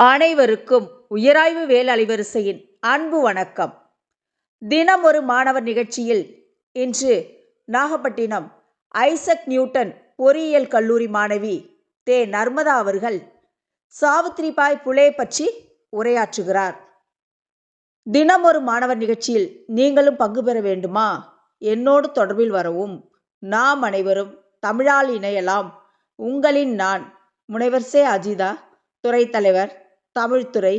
அனைவருக்கும் உயராய்வு வேல் அலைவரிசையின் அன்பு வணக்கம். தினம் ஒரு மாணவர் நிகழ்ச்சியில் இன்று நாகப்பட்டினம் ஐசக் நியூட்டன் பொறியியல் கல்லூரி மாணவி தே. நர்மதா அவர்கள் சாவித்ரிபாய் புலே பற்றி உரையாற்றுகிறார். தினம் ஒரு மாணவர் நிகழ்ச்சியில் நீங்களும் பங்கு பெற வேண்டுமா? என்னோடு தொடர்பில் வரவும் நாம் அனைவரும் தமிழால் இணையலாம். உங்களின் நான் முனைவர் சே. அஜிதா துறைத் தலைவர் தமிழ்துறை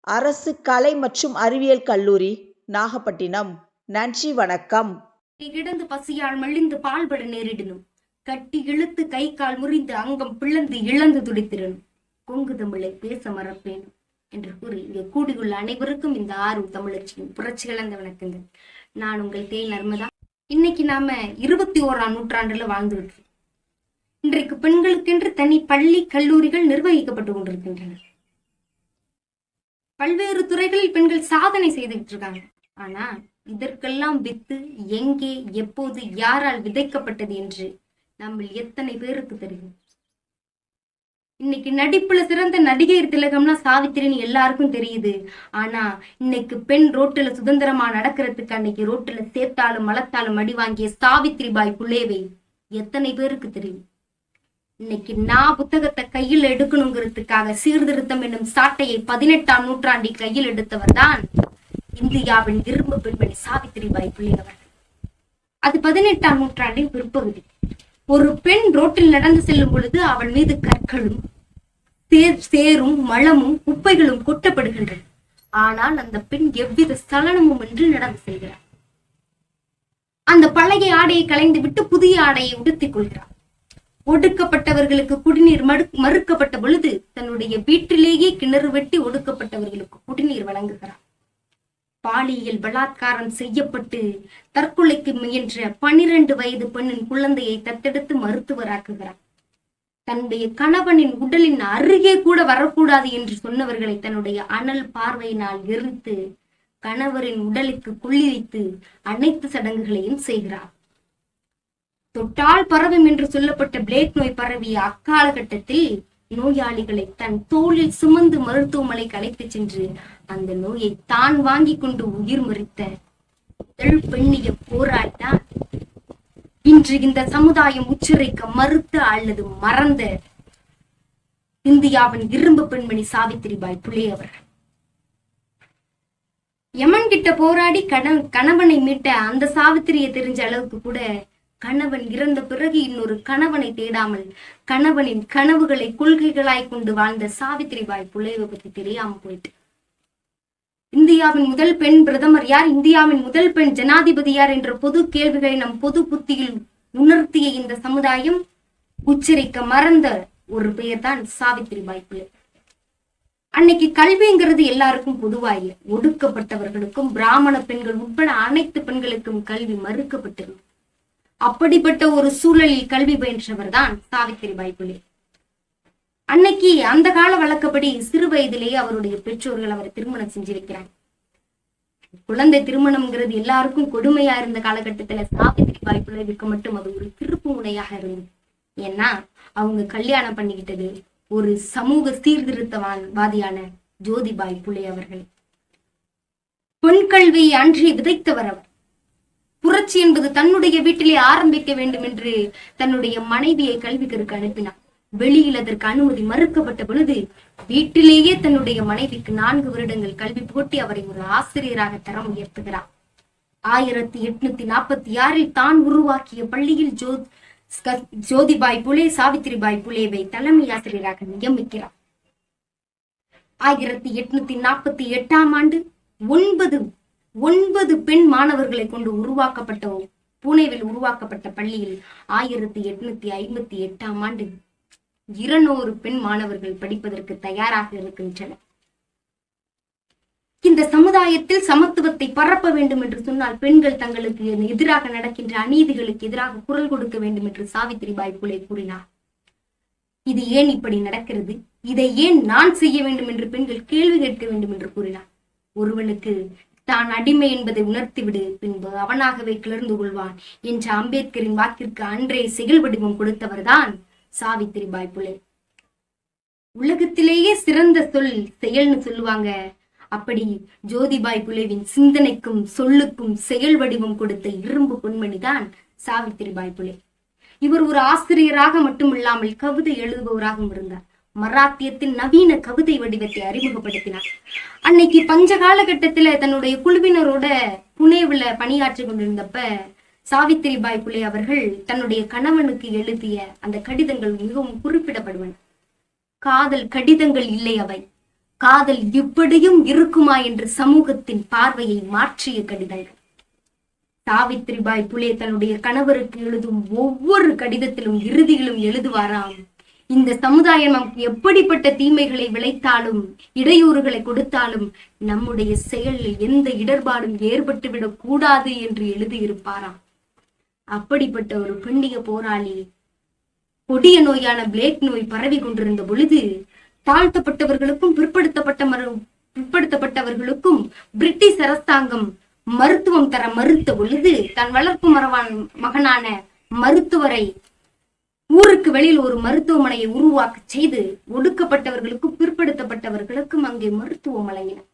அரசு கலை மற்றும் அறிவியல் கல்லூரி நாகப்பட்டினம். நன்றி வணக்கம். கிடந்து பசியால் மெலிந்து பால்பட நேரிடணும் கட்டி இழுத்து கை கால் முறிந்து அங்கம் பிளந்து இழந்து துடித்திடணும் கொங்கு தமிழை பேச மறப்பேன் என்று கூறி இங்கே கூடியுள்ள அனைவருக்கும் இந்த ஆர்வம் தமிழர்ச்சியின் புரட்சி கலந்த வணக்கங்கள். நான் உங்கள் தேய் நர்மதா. இன்னைக்கு நாம இருபத்தி ஓராம் நூற்றாண்டுல வாழ்ந்துகிட்டு இன்றைக்கு பெண்களுக்கென்று தனி பள்ளி கல்லூரிகள் நிர்வகிக்கப்பட்டு கொண்டிருக்கின்றன. பல்வேறு துறைகளில் பெண்கள் சாதனை செய்துகிட்டு இருக்காங்க. ஆனா இதற்கெல்லாம் வித்து எங்கே எப்போது யாரால் விதைக்கப்பட்டது என்று நம்ம எத்தனை பேருக்கு தெரியும்? இன்னைக்கு நடிப்புல சிறந்த நடிகர் திலகம்னா சாவித்திரின்னு எல்லாருக்கும் தெரியுது. ஆனா இன்னைக்கு பெண் ரோட்டுல சுதந்திரமா நடக்கிறதுக்கு அன்னைக்கு ரோட்டுல சேர்த்தாலும் மலத்தாலும் அடி வாங்கிய சாவித்ரி பாய் புலேவை எத்தனை பேருக்கு தெரியும்? இன்னைக்கு நான் புத்தகத்தை கையில் எடுக்கணுங்கிறதுக்காக சீர்திருத்தம் என்னும் சாட்டையை பதினெட்டாம் நூற்றாண்டில் கையில் எடுத்தவர் தான் இந்தியாவின் விரும்பு பெண்மணி சாவித்திரிபாய் புலே அவர்கள் அது பதினெட்டாம் நூற்றாண்டின் பிற்பகுதி. ஒரு பெண் ரோட்டில் நடந்து செல்லும் பொழுது அவள் மீது கற்களும் சேர் சேரும் மலமும் குப்பைகளும் கொட்டப்படுகின்றன. ஆனால் அந்த பெண் எவ்வித சலனமும் இன்றி நடந்து செல்கிறார் அந்த பழைய ஆடையை களைந்து விட்டு புதிய ஆடையை உடுத்திக் கொள்கிறார் ஒடுக்கப்பட்டவர்களுக்கு குடிநீர் மறு மறுக்கப்பட்ட பொழுது தன்னுடைய வீட்டிலேயே கிணறு வெட்டி ஒடுக்கப்பட்டவர்களுக்கு குடிநீர் வழங்குகிறார். பாலியல் பலாத்காரம் செய்யப்பட்டு தற்கொலைக்கு முயன்ற பனிரெண்டு வயது பெண்ணின் குழந்தையை தத்தெடுத்து மருத்துவராக்குகிறார். தன்னுடைய கணவனின் உடலின் அருகே கூட வரக்கூடாது என்று சொன்னவர்களை தன்னுடைய அனல் பார்வையினால் எரித்து கணவரின் உடலுக்கு குளிரித்து அனைத்து சடங்குகளையும் செய்கிறார். தொட்டால் பரவும் என்று சொல்லப்பட்ட பிளேக் நோய் பரவிய அக்காலகட்டத்தில் நோயாளிகளை தன் தோளில் சுமந்து மருத்துவமனைக்கு அழைத்து சென்று அந்த நோயை தான் வாங்கி கொண்டு உயிர் மறித்த முதல் பெண்ணிய போராட்டம் இன்று இந்த சமுதாயம் உச்சரிக்க மறுத்த அல்லது மறந்த இந்தியாவின் இரும்பு பெண்மணி சாவித்திரிபாய் புலே அவர்கள் யமன் கிட்ட போராடி கண கணவனை மீட்ட அந்த சாவித்திரியை தெரிஞ்ச அளவுக்கு கூட கணவன் இறந்த பிறகு இன்னொரு கணவனை தேடாமல் கணவனின் கனவுகளை கொள்கைகளாய் கொண்டு வாழ்ந்த சாவித்திரிபாய் புலேவை பத்தி தெரியாம போயிட்டு. இந்தியாவின் முதல் பெண் பிரதமர் யார்? இந்தியாவின் முதல் பெண் ஜனாதிபதி யார் என்ற பொது கேள்விகளை நம் பொது புத்தியில் உணர்த்திய இந்த சமுதாயம் உச்சரிக்க மறந்த ஒரு பெயர் தான் சாவித்திரிபாய் புலே அன்னைக்கு கல்விங்கிறது எல்லாருக்கும் பொதுவாயில்லை. ஒடுக்கப்பட்டவர்களுக்கும் பிராமண பெண்கள் உட்பட அனைத்து பெண்களுக்கும் கல்வி மறுக்கப்பட்டிருந்தது. அப்படிப்பட்ட ஒரு சூழலில் கல்வி பயின்றவர் தான் சாவித்திரிபாய் புலே அன்னைக்கு அந்த கால வழக்கப்படி சிறு வயதிலேயே அவருடைய பெற்றோர்கள் அவரை திருமணம் செஞ்சிருக்கிறாங்க. குழந்தை திருமணம்ங்கிறது எல்லாருக்கும் கொடுமையா இருந்த காலகட்டத்துல சாவித்திரிபாய் புலவிற்கு மட்டும் அது ஒரு திருப்பு முனையாக இருந்தது. ஏன்னா அவங்க கல்யாணம் பண்ணிக்கிட்டது ஒரு சமூக சீர்திருத்தவாதியான ஜோதிபாய் புலே அவர்கள். பெண் கல்வியை அன்றி விதைத்தவர் அவர். புரட்சி என்பது தன்னுடைய வீட்டிலே ஆரம்பிக்க வேண்டும் என்று தன்னுடைய மனைவியை கல்வி அனுப்பினார் வெளியில் அதற்கு அனுமதி மறுக்கப்பட்ட பொழுது வீட்டிலேயே தன்னுடைய மனைவிக்கு நான்கு வருடங்கள் கல்வி போட்டி அவரை ஒரு ஆசிரியராக தரம் உயர்த்துகிறார் ஆயிரத்தி எட்நூத்தி நாற்பத்தி ஆறில் தான் உருவாக்கிய பள்ளியில் ஜோ ஜோதிபாய் புலே சாவித்திரிபாய் புலேவை தலைமை ஆசிரியராக நியமிக்கிறார் ஆயிரத்தி எட்நூத்தி நாற்பத்தி எட்டாம் ஆண்டு ஒன்பது ஒன்பது பெண் மாணவர்களை கொண்டு உருவாக்கப்பட்ட பூனேவில் உருவாக்கப்பட்ட பள்ளியில் ஆயிரத்தி எட்நூத்தி ஐம்பத்தி எட்டாம் ஆண்டு இருநூறு பெண் மாணவர்கள் படிப்பதற்கு தயாராக இருக்கின்றனர் இந்த சமுதாயத்தில் சமத்துவத்தை பரப்ப வேண்டும் என்று சொன்னால் பெண்கள் தங்களுக்கு எதிராக நடக்கின்ற அநீதிகளுக்கு எதிராக குரல் கொடுக்க வேண்டும் என்று சாவித்திரிபாய் புலே கூறினார். இது ஏன் இப்படி நடக்கிறது? இதை ஏன் நான் செய்ய வேண்டும் என்று பெண்கள் கேள்வி கேட்க வேண்டும் என்று கூறினார். ஒருவனுக்கு தான் அடிமை என்பதை உணர்த்திவிடு பின்பு அவனாகவே கிளர்ந்து கொள்வான் என்ற அம்பேத்கரின் வாக்கிற்கு அன்றே செயல் வடிவம் கொடுத்தவர்தான் சாவித்திரிபாய் புலே உலகத்திலேயே சிறந்த சொல் செயல்னு சொல்லுவாங்க. அப்படி ஜோதிபாய் புலேவின் சிந்தனைக்கும் சொல்லுக்கும் செயல் வடிவம் கொடுத்த இரும்பு பொன்மணிதான் சாவித்திரிபாய் புலே இவர் ஒரு ஆசிரியராக மட்டுமில்லாமல் கவிதை எழுதுபவராகவும் இருந்தார். மராத்தியத்தில் நவீன கவிதை வடிவத்தை அறிமுகப்படுத்தினார். அன்னைக்கு பஞ்ச காலகட்டத்துல தன்னுடைய குழுவினரோட புனேவுல பணியாற்றி கொண்டிருந்தப்ப சாவித்திரிபாய் புலே அவர்கள் தன்னுடைய கணவனுக்கு எழுதிய அந்த கடிதங்கள் மிகவும் குறிப்பிடப்படுவன. காதல் கடிதங்கள் இல்லை அவை. காதல் இப்படியும் இருக்குமா என்று சமூகத்தின் பார்வையை மாற்றிய கடிதங்கள். சாவித்திரிபாய் புலே தன்னுடைய கணவருக்கு எழுதும் ஒவ்வொரு கடிதத்திலும் இறுதியிலும் எழுதுவாராம். இந்த சமுதாயம் நமக்கு எப்படிப்பட்ட தீமைகளை விளைத்தாலும் இடையூறுகளை கொடுத்தாலும் நம்முடைய செயலில் எந்த இடர்பாடும் ஏற்பட்டுவிடக் கூடாது என்று எழுதியிருப்பாராம். அப்படிப்பட்ட ஒரு பெண்ணிய போராளி கொடிய நோயான பிளேக் நோய் பரவி கொண்டிருந்த பொழுது தாழ்த்தப்பட்டவர்களுக்கும் பிற்படுத்தப்பட்ட மரு பிற்படுத்தப்பட்டவர்களுக்கும் பிரிட்டிஷ் அரசாங்கம் மருத்துவம் தர மறுத்த பொழுது தன் வளர்ப்பு மரவான் மகனான மருத்துவரை ஊருக்கு வெளியில் ஒரு மருத்துவமனையை உருவாக்க செய்து ஒடுக்கப்பட்டவர்களுக்கும் பிற்படுத்தப்பட்டவர்களுக்கும் அங்கே மருத்துவம் வழங்கினார்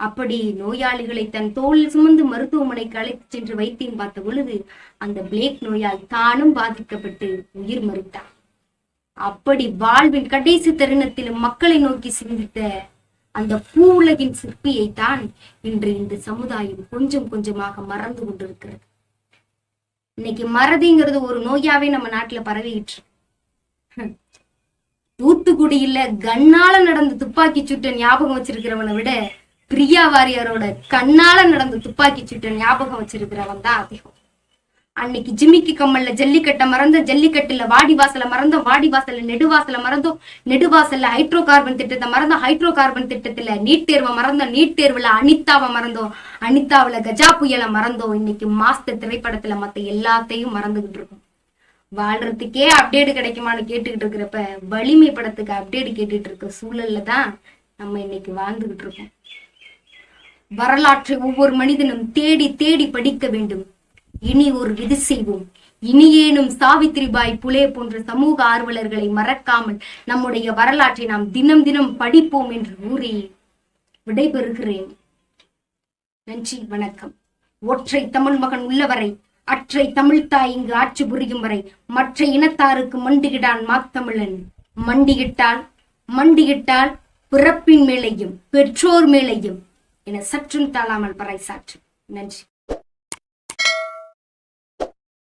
அப்படி நோயாளிகளை தன் தோளில் சுமந்து மருத்துவமனைக்கு அழைத்து சென்று வைத்தியம் பார்த்த பொழுது அந்த பிளேக் நோயால் தானும் பாதிக்கப்பட்டு உயிர் மறுத்தார். அப்படி வாழ்வின் கடைசி தருணத்திலும் மக்களை நோக்கி சிந்தித்த அந்த பூவுலகின் சிற்பியை தான் இன்று இந்த சமுதாயம் கொஞ்சம் கொஞ்சமாக மறந்து கொண்டிருக்கிறது. இன்னைக்கு மறதிங்கிறது ஒரு நோயாவே நம்ம நாட்டுல பரவிக்கிட்டு ஹம். தூத்துக்குடியில கண்ணால நடந்த துப்பாக்கி சுட்ட ஞாபகம் வச்சிருக்கிறவனை விட பிரியா வாரியாரோட கண்ணால நடந்த துப்பாக்கி சுட்ட ஞாபகம் வச்சிருக்கிறவன் தான் அதிகம் அன்னைக்கு ஜிமிக்கி கம்மல்ல ஜல்லிக்கட்டை மறந்தோம் ஜல்லிக்கட்டுல வாடிவாசல மறந்தோம் வாடிவாசல்ல நெடுவாசல மறந்தோம். நெடுவாசல்ல ஹைட்ரோ கார்பன் திட்டத்தை மறந்தோம். ஹைட்ரோ கார்பன் திட்டத்துல நீட் தேர்வை மறந்தோம். நீட் தேர்வுல அனிதாவை மறந்தோம். அனிதாவுல கஜா புயலை மறந்தோம். இன்னைக்கு மாஸ்டர் திரைப்படத்துல மத்த எல்லாத்தையும் மறந்துகிட்டு இருக்கோம். வாழ்றதுக்கே அப்டேட் கிடைக்குமான்னு கேட்டுக்கிட்டு இருக்கிறப்ப வலிமை படத்துக்கு அப்டேட் கேட்டுட்டு இருக்க சூழல்ல தான் நம்ம இன்னைக்கு வாழ்ந்துகிட்டு இருக்கோம். வரலாற்றை ஒவ்வொரு மனிதனும் தேடி தேடி படிக்க வேண்டும். இனி ஒரு விதி செய்வோம். இனியேனும் சாவித்திரிபாய் புலே போன்ற சமூக ஆர்வலர்களை மறக்காமல் நம்முடைய வரலாற்றை நாம் தினம் தினம் படிப்போம் என்று கூறி விடைபெறுகிறேன். நன்றி வணக்கம். ஒற்றை தமிழ் மகன் உள்ளவரை அற்றை தமிழ்தாய் இங்கு ஆட்சி புரியும் வரை மற்ற இனத்தாருக்கு மண்டிகிடான் மாத்தமிழன். மண்டியிட்டால் மண்டியிட்டால் பிறப்பின் மேலையும் பெற்றோர் மேலையும் என சற்றும் தாழாமல் பறைசாற்று நன்றி.